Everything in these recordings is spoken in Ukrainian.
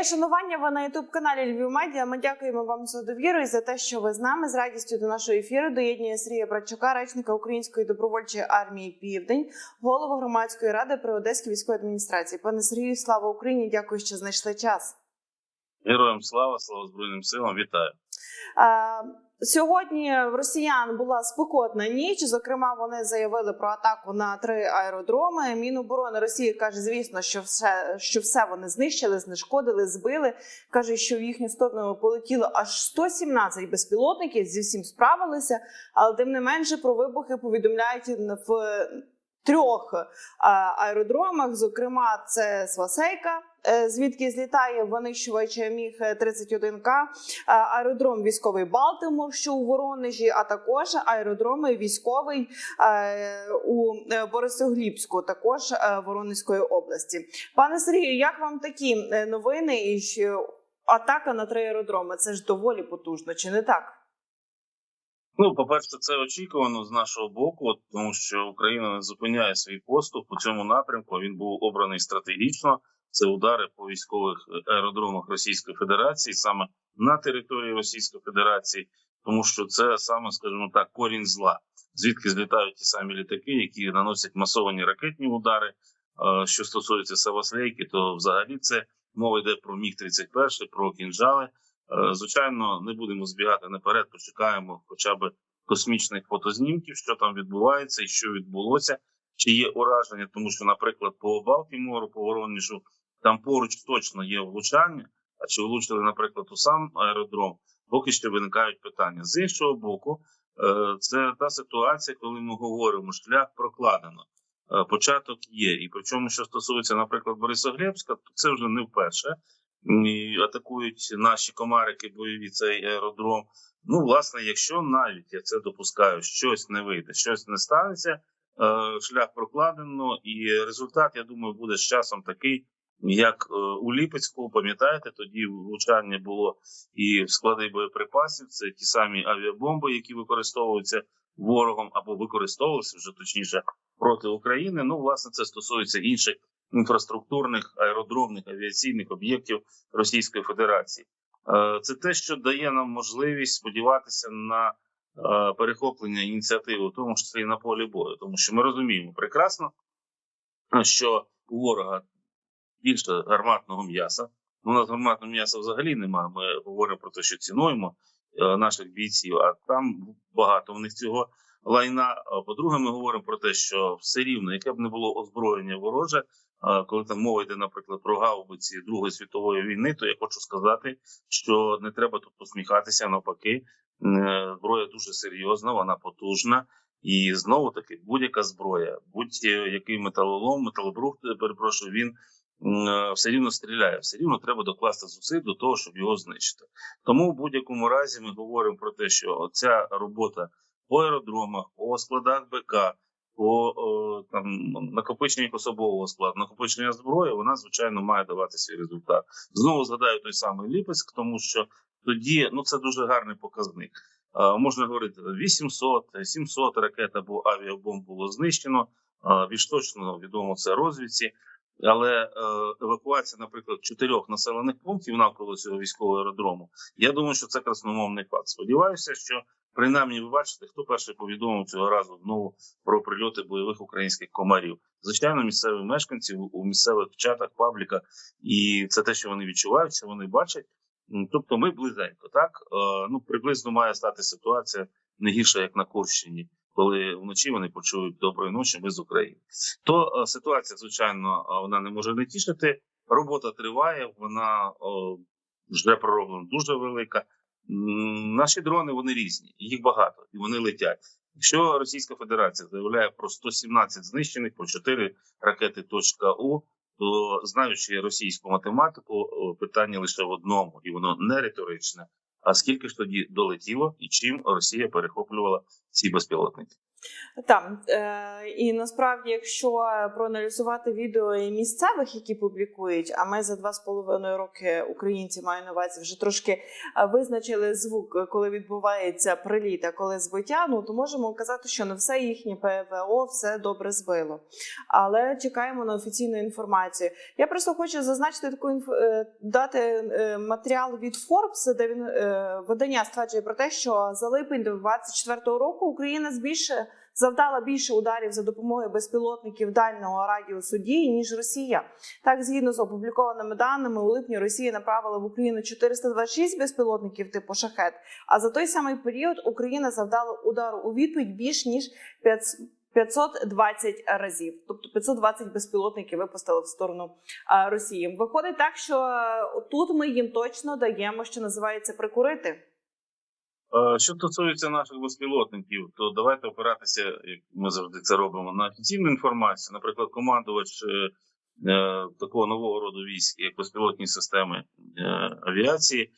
Моє шанування ви на ютуб каналі Львів Медіа. Ми дякуємо вам за довіру і за те, що ви з нами з радістю до нашого ефіру доєднує Сергія Братчука, речника Української добровольчої армії Південь, голову громадської ради при Одеській військовій адміністрації. Пане Сергію, слава Україні! Дякую, що знайшли час. Героям слава, слава Збройним силам, вітаю. Е, Сьогодні в росіян була спекотна ніч. Зокрема, вони заявили про атаку на три аеродроми. Міноборони Росії каже, звісно, що все, що все вони знищили, знешкодили, збили. каже, що в їхню сторону полетіло аж 117 безпілотників. Зі всім справилися, але тим не менше про вибухи повідомляють в трьох аеродромах. Зокрема, це Свасейка. Е, Звідки злітає винищувач міг 31 к аеродром військовий Балтимор, що у Воронежі, а також аеродроми військовий е, у е, Борисоглібську, також е, Воронезької області. Пане Сергію, як вам такі е, новини? І атака на три аеродроми? Це ж доволі потужно, чи не так? Ну, по-перше, це очікувано з нашого боку, тому що Україна не зупиняє свій поступ у цьому напрямку. Він був обраний стратегічно. Це удари по військових аеродромах Російської Федерації, саме на території Російської Федерації, тому що це саме, скажімо так, корінь зла, звідки злітають ті самі літаки, які наносять масовані ракетні удари. Е, Що стосується Саваслейки, то взагалі це мова йде про міг 31 про кінжали. Е, Звичайно, не будемо збігати наперед, почекаємо хоча б космічних фотознімків, що там відбувається і що відбулося, чи є ураження, тому що, наприклад, по Балтімору, по Воронежу, там поруч точно є влучання. А чи влучили, наприклад, у сам аеродром, поки що виникають питання. З іншого боку, е, це та ситуація, коли ми говоримо, шлях прокладено, е, початок є. І причому, що стосується, наприклад, Борисоглебська, то це вже не вперше і атакують наші комарики бойові цей аеродром. Ну, власне, якщо навіть я це допускаю, щось не вийде, щось не станеться, шлях прокладено, і результат, я думаю, буде з часом такий, як е, у Ліпецьку. Пам'ятаєте, тоді влучання було і в склади боєприпасів. Це ті самі авіабомби, які використовуються ворогом або використовувалися вже точніше проти України. Ну, власне, це стосується інших інфраструктурних аеродромних авіаційних об'єктів Російської Федерації. Е, Це те, що дає нам можливість сподіватися на е, перехоплення ініціативи, в тому числі і на полі бою, тому що ми розуміємо прекрасно, що у ворога більше гарматного м'яса. Ну, У нас гарматного м'яса взагалі немає. Ми говоримо про те, що цінуємо е, наших бійців, а там багато в них цього лайна. По-друге, ми говоримо про те, що все рівно, яке б не було озброєння вороже, коли там мова йде, наприклад, про гаубиці Другої світової війни, то я хочу сказати, що не треба тут посміхатися. Навпаки, е, зброя дуже серйозна, вона потужна. І знову таки будь-яка зброя, будь-який металолом, металобрухт, перепрошую, він е, все рівно стріляє, все рівно треба докласти зусиль до того, щоб його знищити. Тому в будь-якому разі ми говоримо про те, що ця робота по аеродромах, по складах БК, по там накопиченню особового складу, накопичення зброї, вона звичайно має давати свій результат. Знову згадаю той самий Ліпецьк, тому що тоді ну це дуже гарний показник. Е, можна говорити 800, 700 ракет або авіабомб було знищено. Е, більш точно відомо це розвідці. Але е, евакуація, наприклад, чотирьох населених пунктів навколо цього військового аеродрому, я думаю, що це красномовний факт. Сподіваюся, що принаймні ви бачите, хто перший повідомив цього разу знову про прильоти бойових українських комарів. Звичайно, місцеві мешканці у- місцевих чатах, пабліках, і це те, що вони відчувають, що вони бачать. Тобто, ми близенько, так Е, ну приблизно має стати ситуація не гірша, як на Курщині, коли вночі вони почують доброї ночі, ми з України. То е, ситуація, звичайно, е, вона не може не тішити. Робота триває, вона вже пророблена дуже велика. Наші дрони вони різні, їх багато і вони летять. Якщо Російська Федерація заявляє про 117 знищених, про 4 ракети .У, то знаючи російську математику, питання лише в одному, і воно не риторичне. А скільки ж тоді долетіло і чим Росія перехоплювала ці безпілотники? Так, е, і насправді, якщо проаналізувати відео і місцевих, які публікують, а ми за два з половиною роки українці маю на увазі вже трошки е, визначили звук, коли відбувається приліт, а коли збиття, ну то можемо казати, що не все їхнє ПВО все добре збило. Але чекаємо на офіційну інформацію. Я просто хочу зазначити таку інф... е, дати матеріал від Forbes, де він видання стверджує про те, що за липень 2024 року Україна збільшує завдала більше ударів за допомогою безпілотників дальнього радіусу дії, ніж Росія. Так, згідно з опублікованими даними, у липні Росія направила в Україну 426 безпілотників типу шахет. А за той самий період Україна завдала удару у відповідь більш ніж 500 520 разів, тобто 520 безпілотників випустили в сторону Росії. Виходить так, що е, тут ми їм точно даємо, що називається прикурити. Е, Що стосується наших безпілотників, то давайте опиратися, як ми завжди це робимо, на офіційну інформацію. Наприклад, командувач е, е, такого нового роду військ, як безпілотні системи авіації,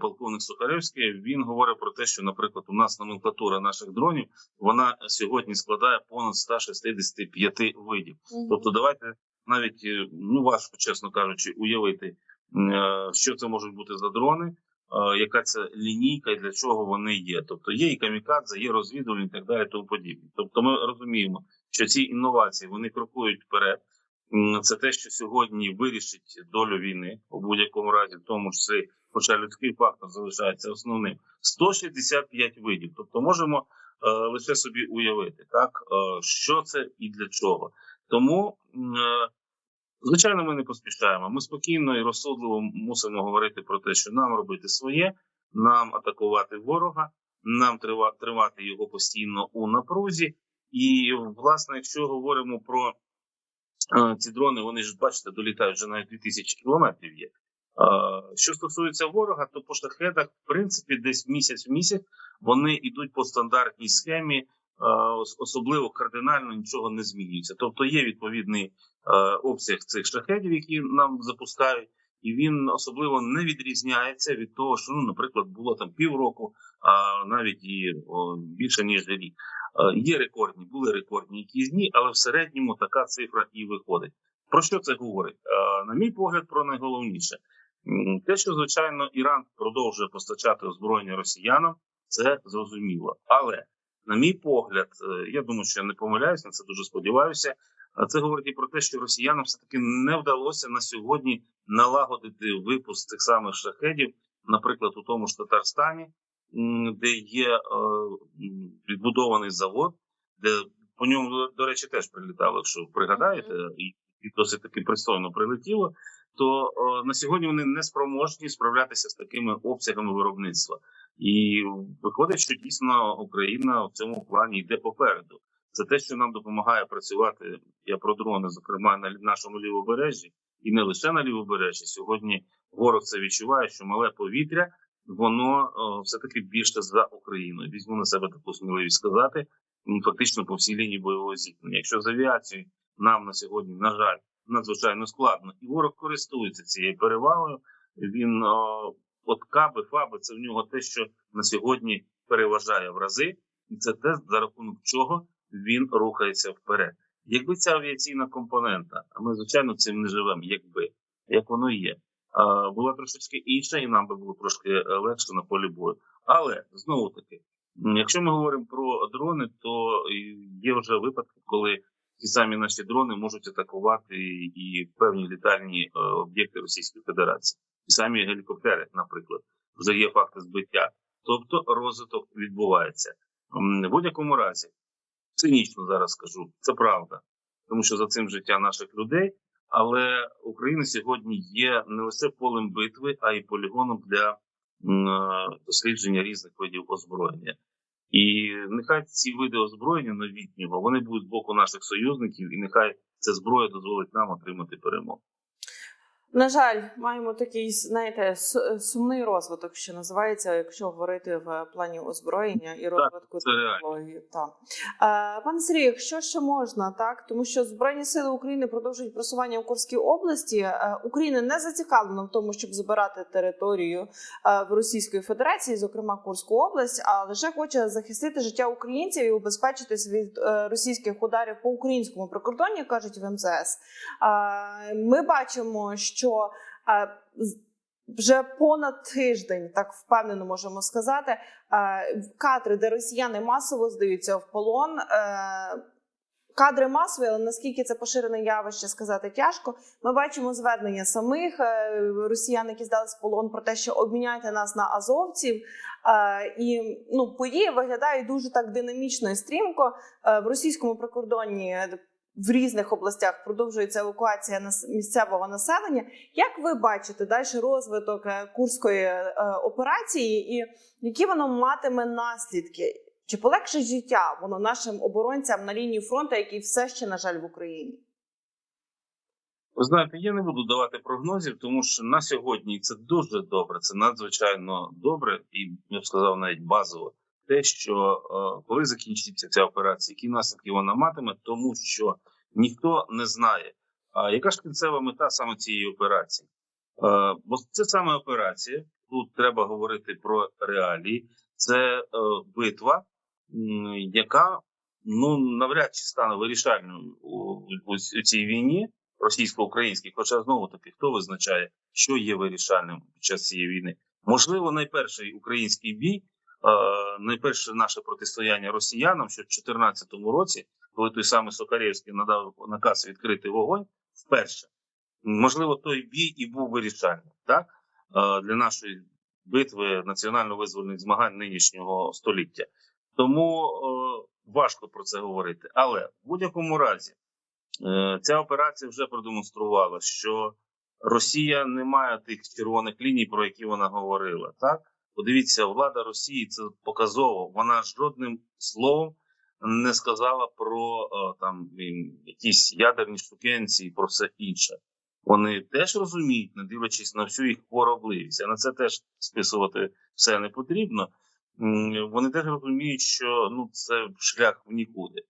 полковник Сухаревський, він говорить про те, що, наприклад, у нас номенклатура наших дронів вона сьогодні складає понад 165 видів. Тобто, давайте навіть ну важко, чесно кажучи, уявити, що це можуть бути за дрони, яка це лінійка і для чого вони є. Тобто є і камікадзе, є розвідувальні і так далі, тому подібне. Тобто, ми розуміємо, що ці інновації вони крокують вперед. Це те, що сьогодні вирішить долю війни у будь-якому разі, в тому числі, хоча людський фактор залишається основним. 165 видів. Тобто, можемо е, лише собі уявити, так е, що це і для чого. Тому, е, звичайно, ми не поспішаємо. Ми спокійно і розсудливо мусимо говорити про те, що нам робити своє, нам атакувати ворога, нам трива- тримати його постійно у напрузі. І, власне, якщо говоримо про е, ці дрони, вони ж бачите, долітають вже навіть 2000 кілометрів є. Е, Що стосується ворога, то по шахедах, в принципі, десь місяць в місяць вони йдуть по стандартній схемі, особливо кардинально нічого не змінюється. Тобто є відповідний е, обсяг цих шахедів, які нам запускають, і він особливо не відрізняється від того, що, ну, наприклад, було там півроку, а навіть і більше ніж рік. Е, Є рекордні, були рекордні якісь дні, але в середньому така цифра і виходить. Про що це говорить? Е, На мій погляд, про найголовніше те, що звичайно Іран продовжує постачати озброєння росіянам, це зрозуміло. Але на мій погляд, е, я думаю, що я не помиляюсь, на це дуже сподіваюся. а Це говорить і про те, що росіянам все таки не вдалося на сьогодні налагодити випуск цих самих шахедів, наприклад, у тому ж Татарстані, де є е, відбудований завод, де по ньому, до- речі, теж прилітало, якщо пригадаєте, і, і досить таки пристойно прилетіло. То е, на сьогодні вони не спроможні справлятися з такими обсягами виробництва, і виходить, що дійсно Україна в цьому плані йде попереду. Це те, що нам допомагає працювати. Я про дрони, зокрема на нашому лівобережжі, і не лише на лівобережжі. Сьогодні ворог це відчуває, що мале повітря воно все таки більше за Україну. Візьму на себе таку сміливість сказати. Фактично по всій лінії бойового зіткнення. Якщо з авіацією нам на сьогодні, на жаль, надзвичайно складно, і ворог користується цією перевагою. Він о, от каби, фаби, це в нього те, що на сьогодні переважає в рази, і це те, за рахунок чого він рухається вперед. Якби ця авіаційна компонента, а ми звичайно цим не живемо, якби як воно є, була трошечки інша, і нам би було трошки е, легше на полі бою. Але знову таки, якщо ми говоримо про дрони, то є вже випадки, коли ті самі наші дрони можуть атакувати і певні літальні е, об'єкти Російської Федерації, і самі гелікоптери, наприклад, вже факти збиття. Тобто розвиток відбувається в будь-якому разі. Цинічно зараз скажу, це правда, тому що за цим життя наших людей. Але Україна сьогодні є не лише полем битви, а й полігоном для е, дослідження різних видів озброєння. І нехай ці види озброєння новітнього вони будуть з боку наших союзників, і нехай ця зброя дозволить нам отримати перемогу. На жаль, маємо такий, знаєте, сумний розвиток, що називається, якщо говорити в плані озброєння і розвитку технології. Так. Пане Сергію, якщо ще можна, так тому що Збройні сили України продовжують просування в Курській області. Е, Україна не зацікавлена в тому, щоб забирати територію е, в Російської Федерації, зокрема Курську область, а лише хоче захистити життя українців і убезпечитись від е, російських ударів по українському прикордонні, кажуть в МЗС. Ми бачимо, що е, вже понад тиждень, так впевнено можемо сказати, кадри, де росіяни масово здаються в полон. е, Кадри масові, але наскільки це поширене явище сказати тяжко. Ми бачимо звернення самих е, росіян, які здались в полон, про те, що обміняйте нас на азовців. Е, І ну події виглядають дуже так динамічно і стрімко. В російському прикордонні в різних областях продовжується евакуація місцевого населення. Як ви бачите далі розвиток е, курської е, операції, і які воно матиме наслідки? Чи полегшить життя воно нашим оборонцям на лінії фронту, які все ще на жаль в Україні? Ви знаєте, я не буду давати прогнозів, тому що на сьогодні це дуже добре, це надзвичайно добре, і я б сказав навіть базово. Те, що е, коли закінчиться ця операція, які наслідки вона матиме, тому що ніхто не знає, яка ж кінцева мета саме цієї операції? Е, бо це саме операція. Тут треба говорити про реалії. Це е, битва, яка ну навряд чи стане вирішальною у, цій війні російсько-українській. Хоча знову таки хто визначає, що є вирішальним під час цієї війни? Можливо, найперший український бій, найперше наше протистояння росіянам, що в 2014 році, коли той самий Сокарєвський надав наказ відкрити вогонь, вперше можливо, той бій і був вирішальним так е, для нашої битви національно-визвольних змагань нинішнього століття. Тому е, важко про це говорити. Але в будь-якому разі е, ця операція вже продемонструвала, що Росія не має тих червоних ліній, про які вона говорила. Так, подивіться, влада Росії це показово. Вона жодним словом не сказала про е, там якісь ядерні штукенці про все інше. Вони теж розуміють, не дивлячись на всю їх хворобливість, а на це теж списувати все не потрібно. Вони теж розуміють, що ну це шлях в нікуди. Е,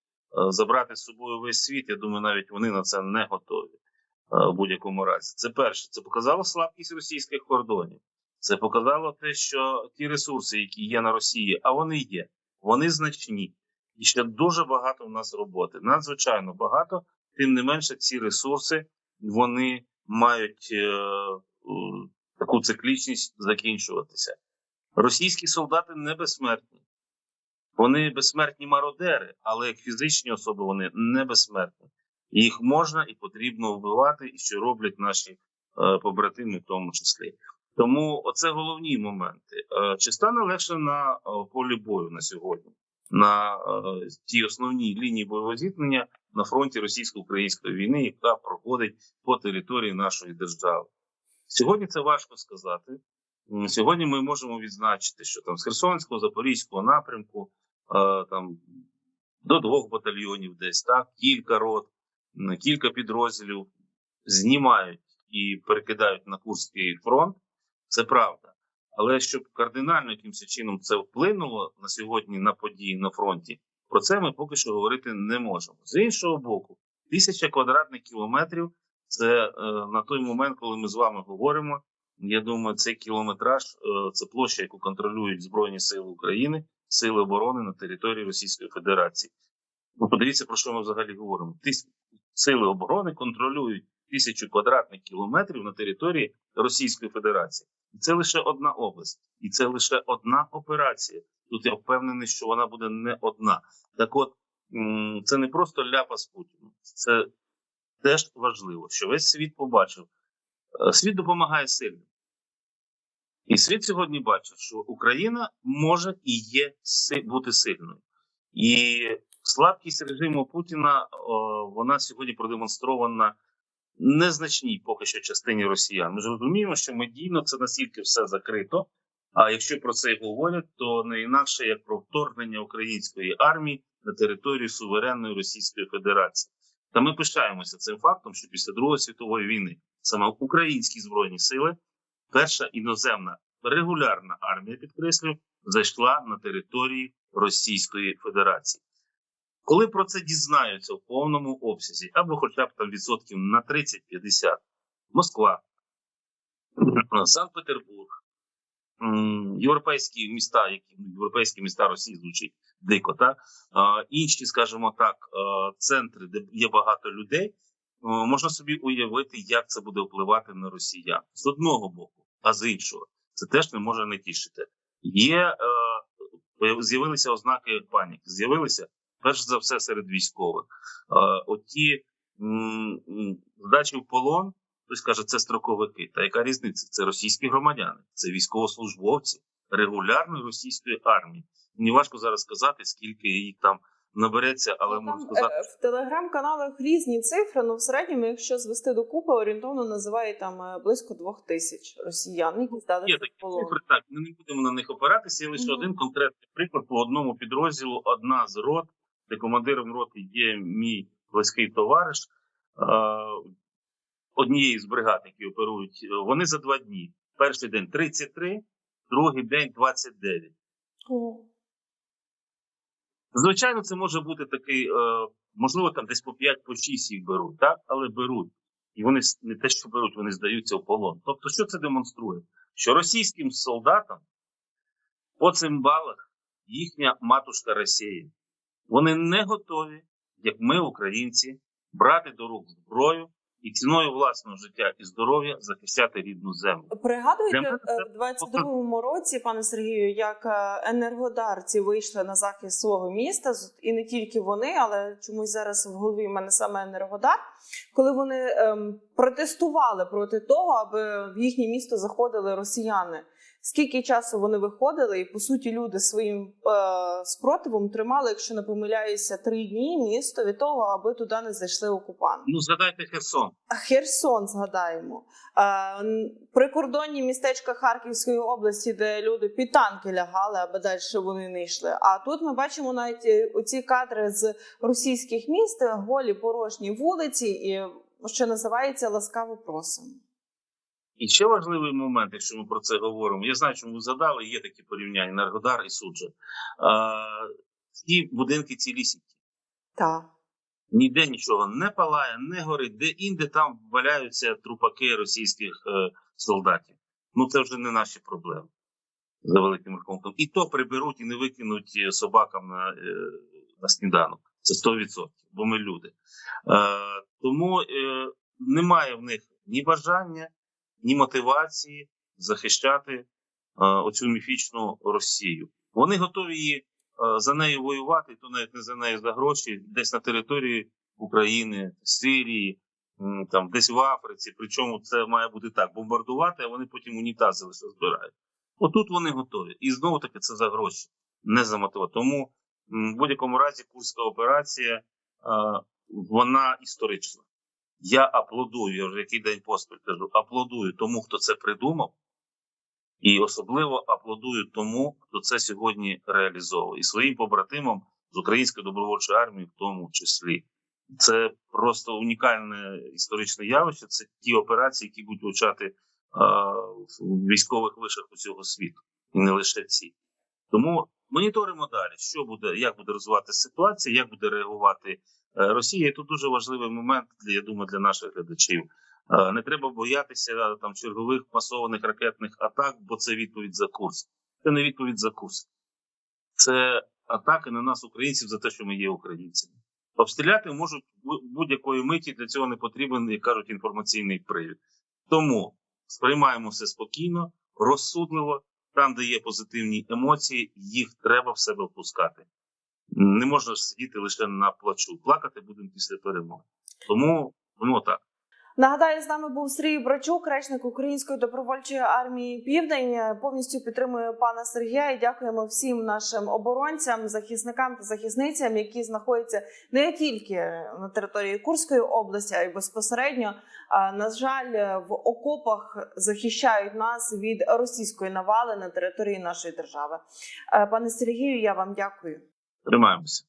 Забрати з собою весь світ. Я думаю, навіть вони на це не готові е, в будь-якому разі. Це перше. Це показало слабкість російських кордонів. Це показало те, що ті ресурси, які є на Росії, а вони є, вони значні. І ще дуже багато в нас роботи. Надзвичайно багато. Тим не менше, ці ресурси вони мають е, е, таку циклічність закінчуватися. Російські солдати не безсмертні. Вони безсмертні мародери, але як фізичні особи вони не безсмертні. Їх можна і потрібно вбивати, і що роблять наші е, побратими, в тому числі. Тому оце головні моменти. Е, чи стане легше на е, полі бою на сьогодні, на е, тій основній лінії бойового зіткнення на фронті російсько-української війни, яка проходить по території нашої держави? Сьогодні це важко сказати. Сьогодні ми можемо відзначити, що там з Херсонського, Запорізького напрямку там до двох батальйонів, десь так, кілька рот, кілька підрозділів знімають і перекидають на Курський фронт. Це правда. Але щоб кардинально якимось чином це вплинуло на сьогодні на події на фронті, про це ми поки що говорити не можемо. З іншого боку, тисяча квадратних кілометрів це е, на той момент, коли ми з вами говоримо. Я думаю, цей кілометраж е, це площа, яку контролюють Збройні Сили України, Сили оборони на території Російської Федерації. Ну, подивіться, про що ми взагалі говоримо. Тис... Сили оборони контролюють тисячу квадратних кілометрів на території Російської Федерації. І це лише одна область, і це лише одна операція. Тут я впевнений, що вона буде не одна. Так, от це не просто ляпас Путіну, це теж важливо, що весь світ побачив. Е, Світ допомагає сильним. І світ сьогодні бачить, що Україна може і є бути сильною. І слабкість режиму Путіна вона сьогодні продемонстрована незначній поки що частині росіян. Ми ж розуміємо, що медійно це настільки все закрито. А якщо про це й говорять, то не інакше як про вторгнення української армії на територію суверенної Російської Федерації. Та ми пишаємося цим фактом, що після Другої світової війни саме українські збройні сили, перша іноземна регулярна армія, підкреслюю, зайшла на території Російської Федерації. Коли про це дізнаються в повному обсязі, або хоча б там відсотків на 30-50, Москва, Санкт-Петербург, європейські міста, які європейські міста Росії звучить дико, так інші, скажімо так, центри, де є багато людей, можна собі уявити, як це буде впливати на росіян з одного боку, а з іншого, це теж не може не тішити. Є е, з'явилися ознаки паніки. З'явилися перш за все серед військових. Е, оті здачі в полон. Хтось каже, це строковики. Та яка різниця? Це російські громадяни, це військовослужбовці регулярної російської армії. Мені важко зараз сказати, скільки їх там набереться, але Ну, можу сказати, е, в телеграм-каналах різні цифри. Ну в середньому, якщо звести до купи, орієнтовно називає там е, близько двох тисяч росіян, які здалися Є такі полон. цифри, так ми не будемо на них опиратися. Є лише Мгм. один конкретний приклад по одному підрозділу, одна з рот, де командиром роти є мій близький товариш однієї з бригад, які оперують. Вони за два дні. Перший день 33, другий день 29. О. Звичайно, це може бути такий, е, можливо, там десь по 5 по 6 їх беруть, так? але беруть. І вони не те, що беруть, вони здаються в полон. Тобто, що це демонструє? Що російським солдатам по цим балах їхня матушка Росія. Вони не готові, як ми, українці, брати до рук зброю і ціною власного життя і здоров'я захищати рідну землю. Пригадуєте е, в 22-му році, пане Сергію, як е, енергодарці вийшли на захист свого міста, і не тільки вони, але чомусь зараз в голові в мене саме енергодар, коли вони ем, протестували проти того, аби в їхнє місто заходили росіяни. Скільки часу вони виходили, і по суті люди своїм е, спротивом тримали, якщо не помиляюся, три дні місто від того, аби туди не зайшли окупанти. Ну, згадайте Херсон. Херсон згадаємо. Е, Прикордонні містечка Харківської області, де люди під танки лягали, аби далі вони не йшли. А тут ми бачимо навіть е, оці кадри з російських міст, е, голі порожні вулиці, і що називається ласкаво просимо. І ще важливий момент, якщо ми про це говоримо. Я знаю, чому ви задали, є такі порівняння Енергодар і суджа. Ці будинки цілісінькі. Так. Ніде нічого не палає, не горить, де інде там валяються трупаки російських е, солдатів. Ну це вже не наші проблеми за великим рахунком. І то приберуть і не викинуть е, собакам на, е, на сніданок. Це 100%, бо ми люди. Е, тому е, немає в них ні бажання, ні мотивації захищати е, оцю міфічну Росію. Вони готові е, за нею воювати, то навіть не за нею за гроші, десь на території України, Сирії, м, там десь в Африці. Причому це має бути так: бомбардувати, а вони потім унітази лише збирають. Отут вони готові. І знову таки це за гроші, не за мотива. Тому в будь-якому разі курська операція е, вона історична. Я аплодую, я вже який день поспіль кажу, аплодую тому, хто це придумав, і особливо аплодую тому, хто це сьогодні реалізовує, і своїм побратимам з української добровольчої армії, в тому числі. Це просто унікальне історичне явище. Це ті операції, які будуть вивчати в військових вишах усього світу, і не лише ці. Тому моніторимо далі, що буде, як буде розвиватися ситуація, як буде реагувати е, Росія. І тут дуже важливий момент, для- я думаю, для наших глядачів. Е, Не треба боятися е, там чергових масованих ракетних атак, бо це відповідь за курс. Це не відповідь за курс. Це атаки на нас, українців, за те, що ми є українцями. Обстріляти можуть бу- будь-якої миті. Для цього не потрібен, як кажуть, інформаційний привід. Тому сприймаємо все спокійно, розсудливо. Там, де є позитивні емоції, їх треба в себе впускати. Не можна сидіти лише на плачу. Плакати будемо після перемоги. Тому ну так. Нагадаю, з нами був Сергій Брачук, речник Української добровольчої армії Південь. Повністю підтримує пана Сергія і дякуємо всім нашим оборонцям, захисникам та захисницям, які знаходяться не тільки на території Курської області, а й безпосередньо. На жаль, в окопах захищають нас від російської навали на території нашої держави. Пане Сергію, я вам дякую. Trumamos.